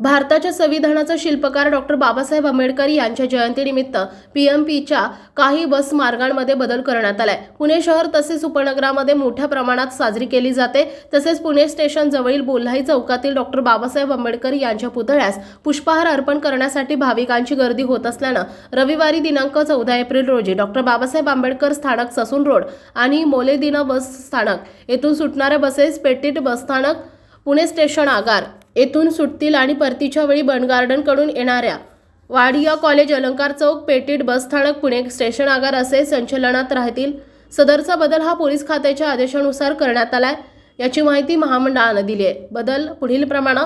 भारताच्या संविधानाचा शिल्पकार डॉक्टर बाबासाहेब आंबेडकर यांच्या जयंतीनिमित्त पीएमपीच्या काही बस मार्गांमध्ये बदल करण्यात आलाय. पुणे शहर तसेच उपनगरामध्ये मोठ्या प्रमाणात साजरी केली जाते. तसेच पुणे स्टेशन जवळील बोल्हाई चौकातील डॉक्टर बाबासाहेब आंबेडकर यांच्या पुतळ्यास पुष्पहार अर्पण करण्यासाठी भाविकांची गर्दी होत असल्यानं रविवारी दिनांक चौदा एप्रिल रोजी डॉक्टर बाबासाहेब आंबेडकर स्थानक ससून रोड आणि मोलेदिना बस स्थानक येथून सुटणाऱ्या बसेस पेटीट बसस्थानक पुणे स्टेशन आगार येथून सुटतील आणि परतीच्या वेळी बनगार्डनकडून येणाऱ्या वाडिया कॉलेज अलंकार चौक पेटीट बसस्थानक पुणे स्टेशन आगार असे संचलनात राहतील. सदरचा बदल हा पोलीस खात्याच्या आदेशानुसार करण्यात आलाय याची माहिती महामंडळानं दिली आहे. बदल पुढील प्रमाणे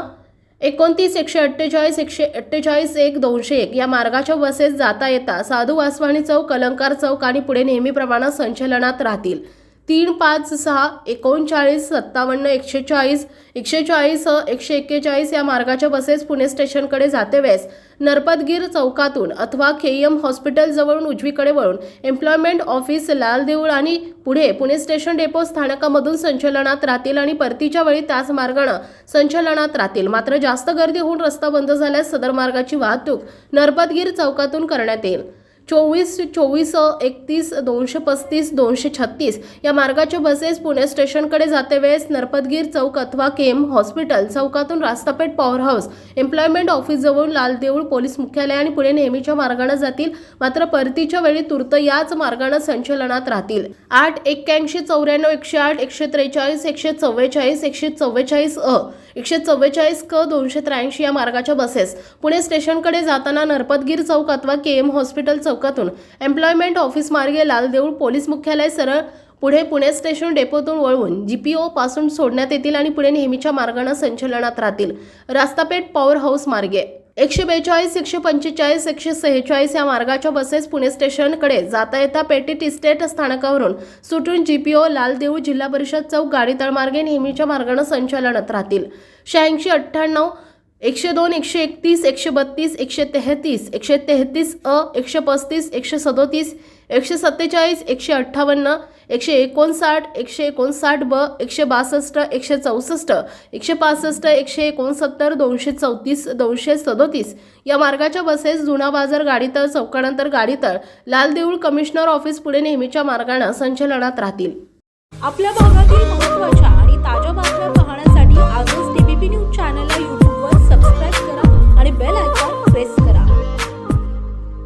एकोणतीस एकशे अठ्ठेचाळीस एकशे अठ्ठेचाळीस एक दोनशे एक या मार्गाच्या बसेस जाता येता साधू वासवाणी चौक अलंकार चौक आणि पुढे नेहमीप्रमाणे संचलनात राहतील. तीन पाच सहा एकोणचाळीस सत्तावन्न एकशे चाळीस एकशे चाळीस एकशे एक्केचाळीस या मार्गाच्या बसेस पुणे स्टेशनकडे जाते वेळेस. नरपतगीर चौकातून अथवा के एम हॉस्पिटलजवळून उजवीकडे वळून एम्प्लॉयमेंट ऑफिस लाल देऊळ आणि पुढे पुणे स्टेशन डेपो स्थानकामधून संचलनात राहतील आणि परतीच्या वेळी त्याच मार्गानं संचलनात राहतील. मात्र जास्त गर्दी होऊन रस्ता बंद झाल्यास सदर मार्गाची वाहतूक नरपतगीर चौकातून करण्यात येईल. चोवीस चोवीस एकतीस दोनशे पस्तीस दोनशे छत्तीस. या मार्गाच्या बसेस पुणे स्टेशनकडे जाते वेळेस नरपतगीर चौक अथवा केम हॉस्पिटल चौकातून रास्तापेठ पॉवर हाऊस एम्प्लॉयमेंट ऑफिसजवळून लाल देऊळ पोलीस मुख्यालय आणि पुणे नेहमीच्या मार्गाने जातील. मात्र परतीच्या वेळी तूर्त याच मार्गाने संचलनात राहतील. आठ एक्क्याऐंशी चौऱ्याण्णव एकशे आठ एकशे त्रेचाळीस एकशे चव्वेचाळीस एकशे चव्वेचाळीस अ एकशे चव्वेचाळीस क दोनशे त्र्याऐंशी या मार्गाच्या बसेस. पुणे स्टेशनकडे जाताना नरपतगीर चौक अथवा के एम हॉस्पिटल चौकातून. एम्प्लॉयमेंट ऑफिस मार्गे लाल देऊळ पोलीस मुख्यालय सरळ पुढे पुणे स्टेशन डेपोतून वळवून जी पी ओपासून सोडण्यात येतील आणि पुढे नेहमीच्या मार्गाने संचलनात राहतील. रास्तापेठ पॉवर हाऊस मार्गे. एकशे बेचाळीस एकशे पंचेचाळीस एकशे सेहेचाळीस या मार्गाच्या बसेस पुणे स्टेशनकडे जाता येता पेटीट इस्टेट स्थानकावरून सुटून जीपीओ लाल देऊळ जिल्हा परिषद चौक गाडीतळमार्गे नेहमीच्या मार्गाने संचलनात राहतील. शहाऐंशी अठ्ठ्याण्णव एकशे दोन एकशे एकतीस एकशे बत्तीस एकशे तेहतीस एकशे तेहतीस अ एकशे पस्तीस एकशे सदोतीस एकशे सत्तेचाळीस एकशे अठ्ठावन्न एकशे एकोणसाठ एकशे एकोणसाठ ब एकशे बासष्ट एकशे चौसष्ट एकशे पासष्ट एकशे एकोणसत्तर दोनशे चौतीस दोनशे सदोतीस. या मार्गाच्या बसेस जुना बाजार गाडीतळ चौकानंतर गाडीतळ. लाल देऊळ कमिशनर ऑफिस पुढे नेहमीच्या मार्गाने संचलनात राहतील. आपल्या भागातील